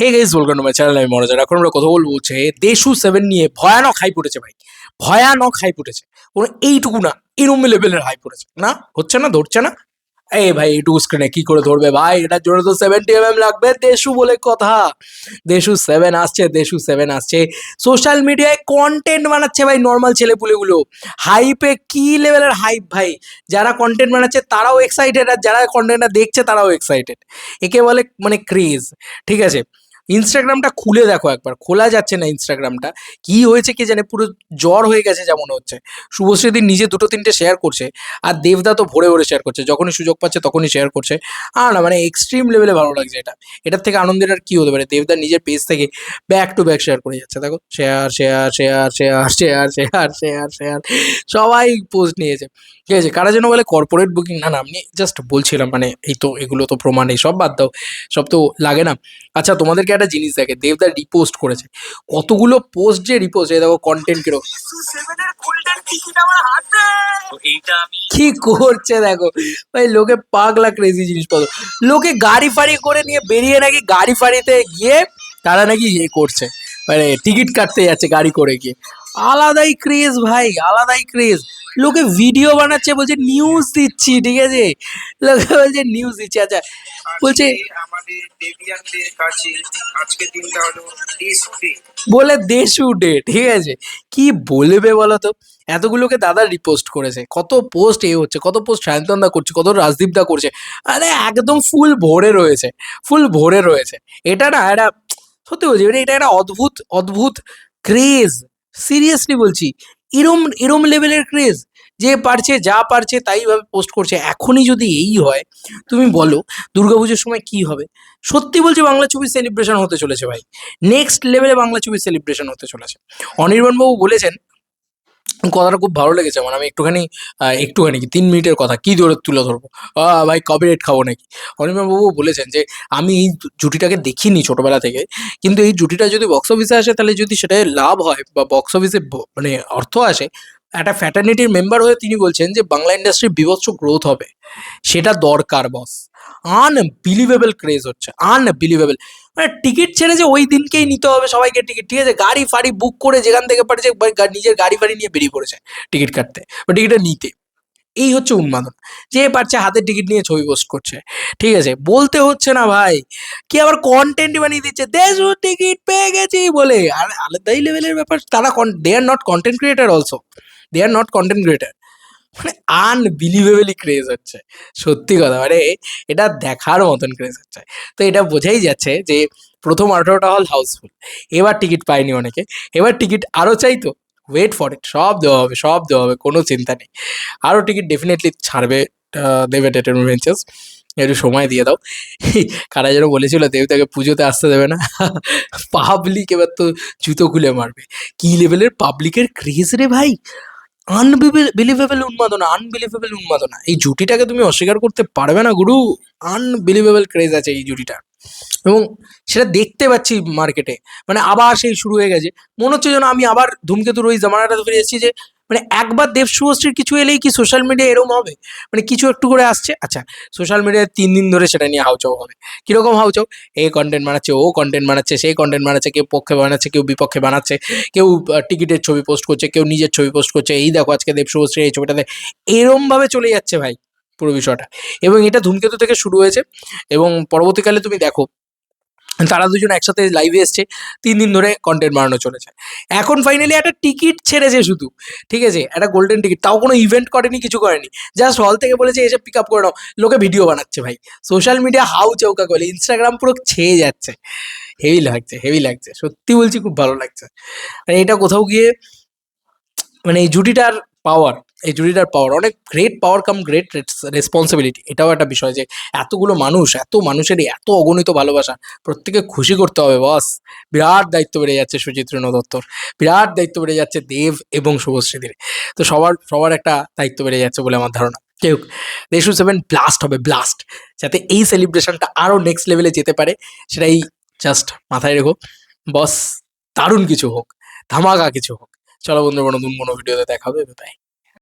Hey welcome to my channel আমি মনোজার এখন আমরা কথা বলব হচ্ছে দেশু সেভেন নিয়ে ভয়ানক হাই পড়েছে ভাই। ভয়ানক হাই পড়েছে কোনো এইটুকু না, এরম লেভেলের হাই পড়েছে না, হচ্ছে না, ধরছে না। এই ভাই টু স্ক্রিনে কি করে ধরবে ভাই? এটার জন্য তো সেভেন্টি এম এম লাগবে। দেশু বলে কথা। দেশু সেভেন আসছে, দেশু সেভেন আসছে। সোশ্যাল মিডিয়ায় কন্টেন্ট বানাচ্ছে ভাই নর্মাল ছেলেপুলেগুলো। হাইপে কি লেভেলের হাইপ ভাই? যারা কন্টেন্ট বানাচ্ছে তারাও এক্সাইটেড আর যারা কন্টেন্টটা দেখছে তারাও এক্সাইটেড একে বলে মানে ক্রেজ ঠিক আছে? ইনস্টাগ্রামটা খুলে দেখো একবার খোলা যাচ্ছে না ইনস্টাগ্রামটা কি হয়েছে কি জানে পুরো জ্বর হয়ে গেছে যেমন হচ্ছে শুভশ্রীদি নিজে দুটো তিনটে শেয়ার করছে আর দেবদা তো ভরে ভরে শেয়ার করছে যখনই সুযোগ পাচ্ছে তখনই শেয়ার করছে আর না মানে এক্সট্রিম লেভেলে ভালো লাগছে এটা এটার থেকে আনন্দের আর কি হতে পারে দেবদা নিজের পেজ থেকে ব্যাক টু ব্যাক শেয়ার করে যাচ্ছে দেখো share share share share share share share share সবাই পোস্ট নিয়েছে ঠিক আছে কারা যেন বলে কর্পোরেট বুকিং না না আমি জাস্ট বলছিলাম মানে এই তো এগুলো তো প্রমাণ এই সব বাদ দাও সব তো লাগে না। আচ্ছা তোমাদেরকে একটা জিনিস দেখে দেবদা রিপোস্ট করেছে। কতগুলো পোস্ট যে রিপোস্ট এই দেখো কন্টেন্ট কীরকম। কি করছে দেখো ভাই লোকে পাগলা ক্রেজি জিনিসপত্র। লোকে গাড়ি ফাড়ি করে নিয়ে বেরিয়ে নাকি গাড়ি ফাড়িতে গিয়ে তারা নাকি ইয়ে করছে। মানে টিকিট কাটতে যাচ্ছে গাড়ি করে গিয়ে। আলাদাই ক্রেজ ভাই আলাদাই ক্রেজ লোকে ভিডিও বানাচ্ছে বলছে নিউজ দিচ্ছি ঠিক আছে? লোকে বলছে নিউজ দিচ্ছি আচ্ছা বলছে বলে দেশু ডে ঠিক আছে? কি বলবে বলো তো? এতগুলোকে দাদা রিপোস্ট করেছে কত পোস্ট এ হচ্ছে কত পোস্ট সায়ন্তনদা করছে কত রাজদীপদা করছে আরে একদম ফুল ভরে রয়েছে ফুল ভরে রয়েছে। এটা না এটা সত্যি বলছি এটা একটা অদ্ভুত অদ্ভুত ক্রেজ সিরিয়াসলি বলছি, এরম এরম লেভেলের ক্রেজ যে পারছে, যা পারছে তাই ভাবে পোস্ট করছে। এখনই যদি এই হয়, তুমি বলো দুর্গাপুজোর সময় কি হবে? সত্যি বলছি, বাংলা ছবি সেলিব্রেশন হতে চলেছে ভাই। নেক্সট লেভেলে বাংলা ছবি সেলিব্রেশন হতে চলেছে। অনির্বাণবাবু বলেছেন কথাটা খুব ভালো লেগেছে আমার আমি একটুখানি একটুখানি কি, তিন মিনিটের কথা, কি ধরে তুলে ধরবো? ভাই, কবে রেট খাব নাকি? অনির্বাণবাবু বলেছেন যে, আমি এই জুটিটাকে দেখিনি ছোটবেলা থেকে, কিন্তু এই জুটিটা যদি বক্স অফিসে আসে, তাহলে যদি সেটায় লাভ হয় বা বক্স অফিসে মানে অর্থ আসে, একটা ফ্যাটার্নিটির মেম্বার হয়ে তিনি বলছেন যে, বাংলা ইন্ডাস্ট্রির বিভৎস গ্রোথ হবে। সেটা দরকার বস আনবিলিভেবল ক্রেজ হচ্ছে আনবিলিভেবল মানে টিকিট ছেড়ে যে ওই দিনকেই নিতে হবে সবাইকে টিকিট, ঠিক আছে? গাড়ি ফাড়ি বুক করে যেখান থেকে পারছে নিজের গাড়ি ফাড়ি নিয়ে বেরিয়ে পড়েছে টিকিট কাটতে বা টিকিটটা নিতে। এই হচ্ছে উন্মাদন। যে পারছে হাতের টিকিট নিয়ে ছবি পোস্ট করছে, ঠিক আছে? বলতে হচ্ছে না ভাই, কি আবার কন্টেন্ট বানিয়ে দিচ্ছে? দেশ টিকিট পেয়ে গেছি বলে। আর আলাদাই লেভেলের ব্যাপার। তারা they are not content creator also they are not content creator মানে আনবিলিভেবলি ক্রেজ হচ্ছে। সত্যি কথা মানে এটা দেখার মতন ক্রেজ হচ্ছে। তো এটা বোঝাই যাচ্ছে যে প্রথম আঠারোটা হল হাউসফুল এবার টিকিট পায়নি অনেকে, এবার টিকিট আরও চাইতো ওয়েট ফর ইট সব দেওয়া হবে, সব দেওয়া হবে, কোনো চিন্তা নেই। আরও টিকিট ডেফিনেটলি ছাড়বে দেব এন্টারটেনমেন্ট একটু সময় দিয়ে দাও। কারা যেন বলেছিল, দেব তাকে পুজোতে আসতে দেবে না। পাবলিক এবার তো জুতো খুলে মারবে। কী লেভেলের পাবলিকের ক্রেজ রে ভাই? আনবিলিভেবল উন্মাদনা আনবিলিভেবল উন্মাদনা। এই জুটিটাকে তুমি অস্বীকার করতে পারবে না, গুরু। আনবিলিভেবল ক্রেজ আছে এই জুটিটা এবং সেটা দেখতে পাচ্ছি মার্কেটে মানে আবার সেই শুরু হয়ে গেছে। মনে হচ্ছে যেন আমি আবার ধূমকেতুর ওই জামানাটা ফিরে এসেছি যে মানে একবার দেব শুভশ্রীর কিছু এলেই কি সোশ্যাল মিডিয়া এরম হবে? মানে কিছু একটু করে আসছে? আচ্ছা সোশ্যাল মিডিয়ায় তিন দিন ধরে সেটা নিয়ে হাউচাও হবে। কীরকম হাউচাও এ কন্টেন্ট বানাচ্ছে, ও কন্টেন্ট বানাচ্ছে, সেই কন্টেন্ট বানাচ্ছে, কেউ পক্ষে বানাচ্ছে, কেউ বিপক্ষে বানাচ্ছে, কেউ টিকিটের ছবি পোস্ট করছে, কেউ নিজের ছবি পোস্ট করছে, এই দেখো আজকে দেব শুভশ্রী এই ছবিটাতে। এরমভাবে চলে যাচ্ছে ভাই, পুরো বিষয়টা। এবং এটা ধূমকেতু থেকে শুরু হয়েছে, এবং পরবর্তীকালে তুমি দেখো তারা দুজন একসাথে লাইভে এসছে, তিন দিন ধরে কন্টেন্ট বানানো চলেছে। এখন ফাইনালি একটা টিকিট ছেড়েছে শুধু, ঠিক আছে? একটা গোল্ডেন টিকিট তাও কোনো ইভেন্ট করেনি, কিছু করেনি। জাস্ট হল থেকে বলেছে, এসে পিক আপ করে নাও। লোকে ভিডিও বানাচ্ছে ভাই। সোশ্যাল মিডিয়া হাউ চৌকা করে ইনস্টাগ্রাম পুরো ছেয়ে যাচ্ছে। হেভি লাগছে হেভি লাগছে। সত্যি বলছি, খুব ভালো লাগছে। মানে এটা কোথাও গিয়ে মানে এই জুটিটার পাওয়ার এই জুটিটার পাওয়ার অনেক great power come great responsibility এটাও একটা বিষয় যে এতগুলো মানুষ, এত মানুষেরই এত অগণিত ভালোবাসা প্রত্যেকে খুশি করতে হবে বস বিরাট দায়িত্ব বেড়ে যাচ্ছে সুচিত্র দত্তর বিরাট দায়িত্ব বেড়ে যাচ্ছে দেব এবং শুভশ্রীদের। তো সবার সবার একটা দায়িত্ব বেড়ে যাচ্ছে বলে আমার ধারণা। কেউ দেশু সেভেন ব্লাস্ট হবে ব্লাস্ট যাতে এই সেলিব্রেশনটা আরও নেক্সট লেভেলে যেতে পারে, সেটাই জাস্ট মাথায় রেখো। বস দারুণ কিছু হোক, ধামাকা কিছু হোক। চলো বন্ধু কোনো ভিডিওতে দেখা হবে বাই